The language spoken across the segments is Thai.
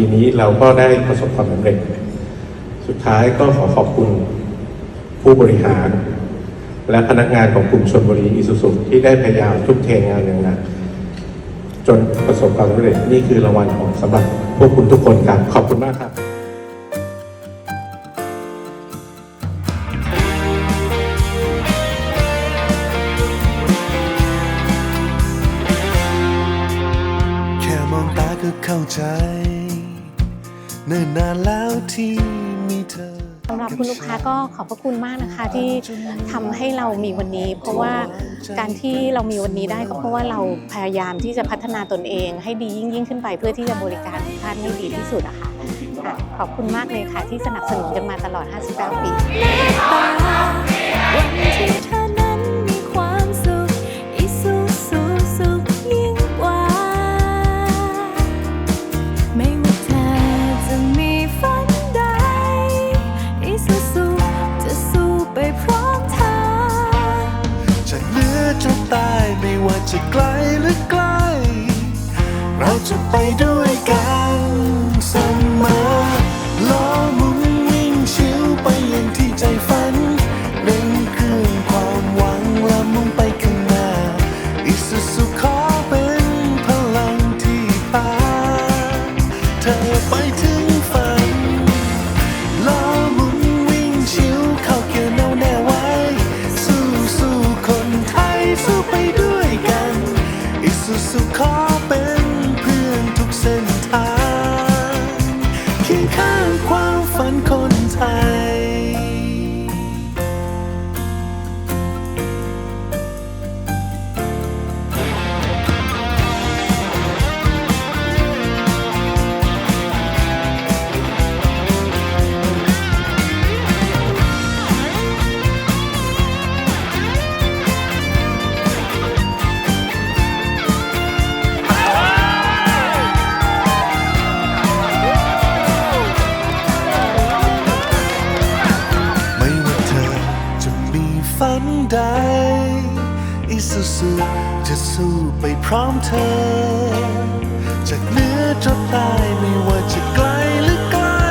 ปีนี้เราก็ได้ประสบความสำเร็จ สุดท้ายก็ขอขอบคุณผู้บริหาร และพนักงานของกลุ่มชนบุรีอิสุสุที่ได้พยายามทุ่มเทงานอย่างหนักจนประสบความสำเร็จนี่คือรางวัลของสำหรับพวกคุณทุกคนครับ ขอบคุณมากครับเข้าใจ เนิ่นนานแล้วที่มีเธอสำหรับคุณลูกค้าก็ขอบพระคุณมากนะคะที่ทำให้เรามีวันนี้ เพราะว่าการที่เรามีวันนี้ได้ก็เพราะว่าเราพยายามที่จะพัฒนาตนเอง ให้ดียิ่งยิ่งขึ้นไปเพื่อที่จะบริการทุกท่านให้ดีที่สุดอะค่ะค่ะขอบคุณมากเลยค่ะที่สนับสนุนกันมาตลอด 59 ปี จะไกลหรือใกล้ เราจะไปด้วย สุขขอเป็นเพื่อนทุกเส้น นใด อิสุสุจะสู้ไปพร้อมเธอ จากเหนือจนใต้ไม่ว่าจะไกลหรือใกล้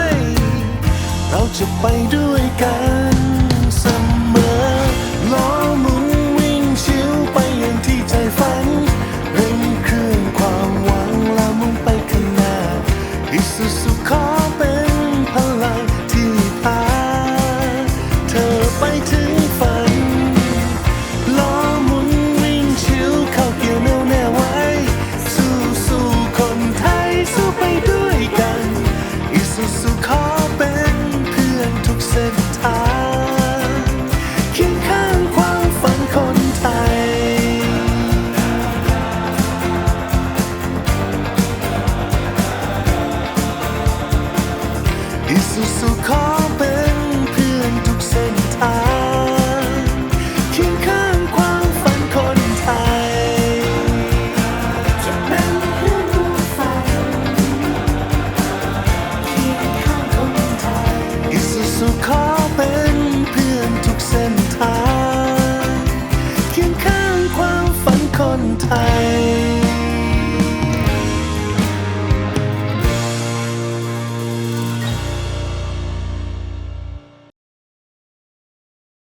เราจะไปด้วยกัน อิสุสุขอเป็นเพื่อนทุกเส้นทางเคียงข้างความฝันคนไทย จะเป็นเพื่อนร่วมฝันเคียงข้างคนไทยอิสุสุขอเป็นเพื่อนทุกเส้นทางเคียงข้างความฝันคนไทย